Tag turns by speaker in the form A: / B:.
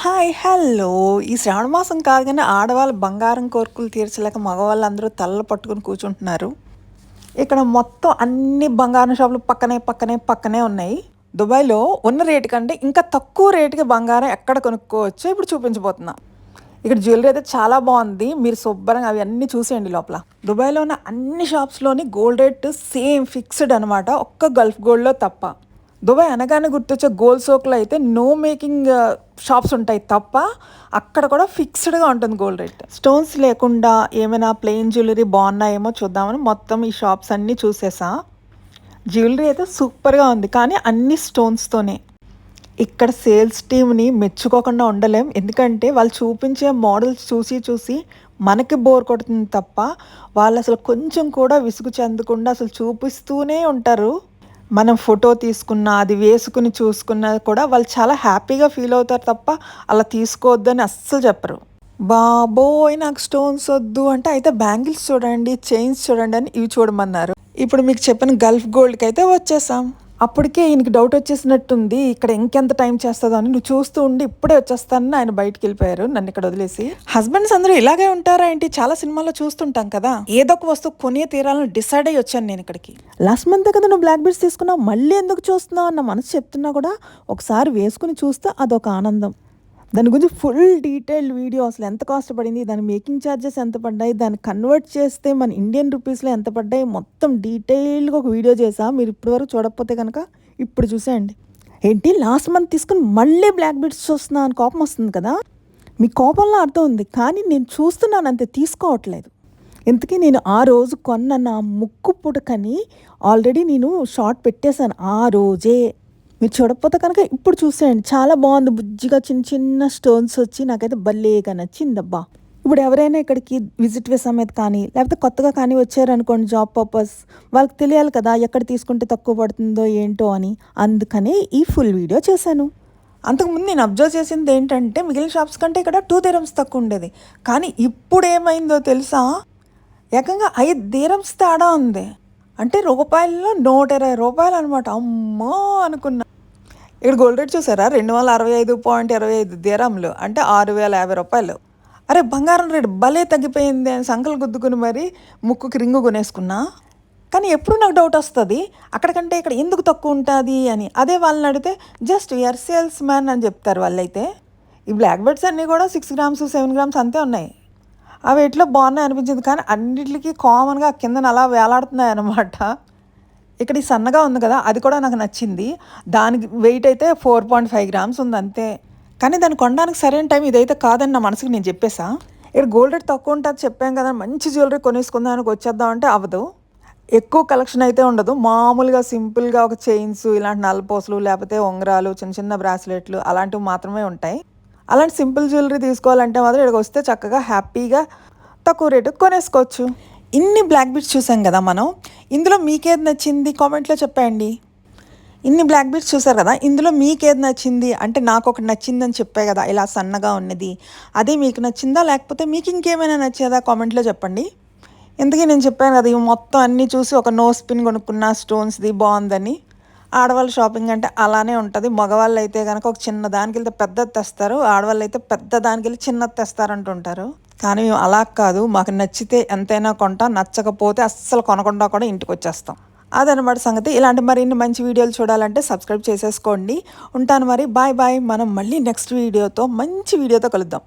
A: Hi hello. ఈ శ్రావణ మాసం కాగానే ఆడవాళ్ళు బంగారం కోరికలు తీర్చలేక మగవాళ్ళందరూ తల్ల పట్టుకుని కూర్చుంటున్నారు. ఇక్కడ మొత్తం అన్ని బంగారం షాపులు పక్కనే పక్కనే పక్కనే ఉన్నాయి. దుబాయ్లో ఉన్న రేటు కంటే ఇంకా తక్కువ రేటుకి బంగారం ఎక్కడ కొనుక్కోవచ్చో ఇప్పుడు చూపించబోతున్నా. ఇక్కడ జ్యువెలరీ అయితే చాలా బాగుంది. మీరు శుభ్రంగా అవి అన్నీ చూసేయండి లోపల. దుబాయ్లో ఉన్న అన్ని షాప్స్లోని గోల్డ్ రేట్ సేమ్ ఫిక్స్డ్ అనమాట ఒక్క గల్ఫ్ గోల్డ్లో తప్ప. దుబాయ్ అనగానే గుర్తొచ్చే గోల్డ్ సోక్లో అయితే నో మేకింగ్ షాప్స్ ఉంటాయి తప్ప అక్కడ కూడా ఫిక్స్డ్గా ఉంటుంది గోల్డ్ రేట్ స్టోన్స్ లేకుండా ఏమైనా ప్లెయిన్ జ్యువెలరీ బాగున్నాయేమో చూద్దామని మొత్తం ఈ షాప్స్ అన్నీ చూసేసా. జ్యువెలరీ అయితే సూపర్గా ఉంది కానీ అన్ని స్టోన్స్తోనే ఇక్కడ సేల్స్ టీమ్ని మెచ్చుకోకుండా ఉండలేం ఎందుకంటే వాళ్ళు చూపించే మోడల్స్ చూసి చూసి మనకి బోర్ కొడుతుంది తప్ప వాళ్ళు అసలు కొంచెం కూడా విసుగు చెందకుండా అసలు చూపిస్తూనే ఉంటారు. మనం ఫోటో తీసుకున్న అది వేసుకుని చూసుకున్నా కూడా వాళ్ళు చాలా హ్యాపీగా ఫీల్ అవుతారు తప్ప అలా తీసుకోవద్దని అస్సలు చెప్పరు. బాబోయ్ నాకు స్టోన్స్ వద్దు అంటే అయితే బ్యాంగిల్స్ చూడండి చైన్స్ చూడండి అని ఇవి చూడమన్నారు. ఇప్పుడు మీకు చెప్పిన గల్ఫ్ గోల్డ్కి అయితే వచ్చేసాం. అప్పటికే ఈయనకి డౌట్ వచ్చేసినట్టుంది ఇక్కడ ఇంకెంత టైం చేస్తుందో అని నువ్వు చూస్తూ ఉండి ఇప్పుడే వచ్చేస్తానని ఆయన బయటికి వెళ్ళిపోయారు నన్ను ఇక్కడ వదిలేసి. హస్బెండ్స్ అందరూ ఇలాగే ఉంటారా ఏంటి? చాలా సినిమాల్లో చూస్తుంటాం కదా. ఏదో ఒక వస్తువు కొనే తీరాలని డిసైడ్ అయ్యి వచ్చాను నేను ఇక్కడికి. లాస్ట్ మంత్ కదా నువ్వు బ్లాక్ బీడ్స్ తీసుకున్నావు మళ్ళీ ఎందుకు చూస్తున్నావు అన్న మనసు చెప్తున్నా కూడా ఒకసారి వేసుకుని చూస్తే అదొక ఆనందం. దాని గురించి ఫుల్ డీటెయిల్డ్ వీడియో అసలు ఎంత కాస్ట్ పడింది దాని మేకింగ్ ఛార్జెస్ ఎంత పడ్డాయి దాన్ని కన్వర్ట్ చేస్తే మన ఇండియన్ రూపీస్లో ఎంత పడ్డాయి మొత్తం డీటెయిల్డ్గా ఒక వీడియో చేసా. మీరు ఇప్పటివరకు చూడకపోతే కనుక ఇప్పుడు చూసేయండి. ఏంటి? లాస్ట్ మంత్ తీసుకుని మళ్ళీ బ్లాక్ బీట్స్ చూస్తున్నా అని కోపం వస్తుంది కదా? మీ కోపంలో అర్థం ఉంది కానీ నేను చూస్తున్నాను అంతే తీసుకోవట్లేదు. ఇంతకీ నేను ఆ రోజు కొన్న నా ముక్కు పుడకని ఆల్రెడీ నేను షార్ట్ పెట్టేశాను ఆ రోజే. మీరు చూడకపోతే కనుక ఇప్పుడు చూసేయండి. చాలా బాగుంది. బుజ్జిగా చిన్న చిన్న స్టోన్స్ వచ్చి నాకైతే భలేగా నచ్చిందబ్బా. ఇప్పుడు ఎవరైనా ఇక్కడికి విజిట్ వేసా మీద కానీ లేకపోతే కొత్తగా కానీ వచ్చారనుకోండి జాబ్ పర్పస్ వాళ్ళకి తెలియాలి కదా ఎక్కడ తీసుకుంటే తక్కువ పడుతుందో ఏంటో అని. అందుకనే ఈ ఫుల్ వీడియో చేశాను. అంతకుముందు నేను అబ్జర్వ్ చేసింది ఏంటంటే మిగిలిన షాప్స్ కంటే ఇక్కడ టూ దిరమ్స్ తక్కువ ఉండేది. కానీ ఇప్పుడు ఏమైందో తెలుసా? ఏకంగా ఐదు దిరమ్స్ తేడా ఉంది. అంటే రూపాయల్లో నూట ఇరవై రూపాయలు అనమాట అమ్మో అనుకున్నా. ఇక్కడ గోల్డ్ రేట్ చూసారా? రెండు వందల అరవై ఐదు పాయింట్ ఇరవై ఐదు దీరంలు అంటే ఆరు వేల యాభై రూపాయలు. అరే బంగారం రేటు భలే తగ్గిపోయింది అని సంకలు గుద్దుకుని మరి ముక్కుకి రింగు కొనేసుకున్నా. కానీ ఎప్పుడు నాకు డౌట్ వస్తుంది? అక్కడికంటే ఇక్కడ ఎందుకు తక్కువ ఉంటుంది అని. అదే వాళ్ళని అడిగితే జస్ట్ ఎర్ సేల్స్ మ్యాన్ అని చెప్తారు వాళ్ళైతే. ఈ బ్లాక్ బెడ్స్ అన్నీ కూడా సిక్స్ గ్రామ్స్ సెవెన్ గ్రామ్స్ అంతే ఉన్నాయి. అవి ఎట్లా బాగున్నాయి అనిపించింది. కానీ అన్నిటికీ కామన్గా కిందన అలా వేలాడుతున్నాయి అనమాట ఇక్కడ ఈ సన్నగా ఉంది కదా అది కూడా నాకు నచ్చింది. దానికి వెయిట్ అయితే ఫోర్ పాయింట్ ఫైవ్ గ్రామ్స్ ఉంది అంతే. కానీ దాన్ని కొనడానికి సరైన టైం ఇదైతే కాదని నా మనసుకి నేను చెప్పేసా. ఇక్కడ గోల్డ్ రేట్ తక్కువ ఉంటుంది చెప్పాం కదా మంచి జ్యువెలరీ కొనేసుకుందానికి వచ్చేద్దాం అంటే అవ్వదు. ఎక్కువ కలెక్షన్ అయితే ఉండదు. మామూలుగా సింపుల్గా ఒక చైన్స్ ఇలాంటి నల్లపోసలు లేకపోతే ఉంగరాలు చిన్న చిన్న బ్రాస్లెట్లు అలాంటివి మాత్రమే ఉంటాయి. అలాంటి సింపుల్ జ్యువెలరీ తీసుకోవాలంటే మాత్రం ఇక్కడికి వస్తే చక్కగా హ్యాపీగా తక్కువ రేటు కొనేసుకోవచ్చు. ఇన్ని బ్లాక్ బీట్స్ చూసాం కదా మనం. ఇందులో మీకేది నచ్చింది కామెంట్లో చెప్పండి. ఇన్ని బ్లాక్ బీట్స్ చూసారు కదా ఇందులో మీకేది నచ్చింది? అంటే నాకు ఒకటి నచ్చిందని చెప్పే కదా ఇలా సన్నగా ఉన్నది. అదే మీకు నచ్చిందా? లేకపోతే మీకు ఇంకేమైనా నచ్చేదా? కామెంట్లో చెప్పండి. ఎందుకే నేను చెప్పాను కదా ఇవి మొత్తం అన్నీ చూసి ఒక నో స్పిన్ కొనుక్కున్న స్టోన్స్ది బాగుందని. ఆడవాళ్ళ షాపింగ్ అంటే అలానే ఉంటుంది. మగవాళ్ళు అయితే కనుక ఒక చిన్న దానికి వెళ్తే పెద్దది తెస్తారు. ఆడవాళ్ళు అయితే పెద్ద దానికి వెళ్ళి చిన్నది తెస్తారంటుంటారు. కానీ మేము అలా కాదు. మాకు నచ్చితే ఎంతైనా కొంటాం నచ్చకపోతే అస్సలు కొనకుండా కూడా ఇంటికి వచ్చేస్తాం అదనమాట సంగతి. ఇలాంటి మరిన్ని మంచి వీడియోలు చూడాలంటే సబ్స్క్రైబ్ చేసేసుకోండి. ఉంటాను మరి. Bye bye. మనం మళ్ళీ నెక్స్ట్ వీడియోతో మంచి వీడియోతో కలుద్దాం.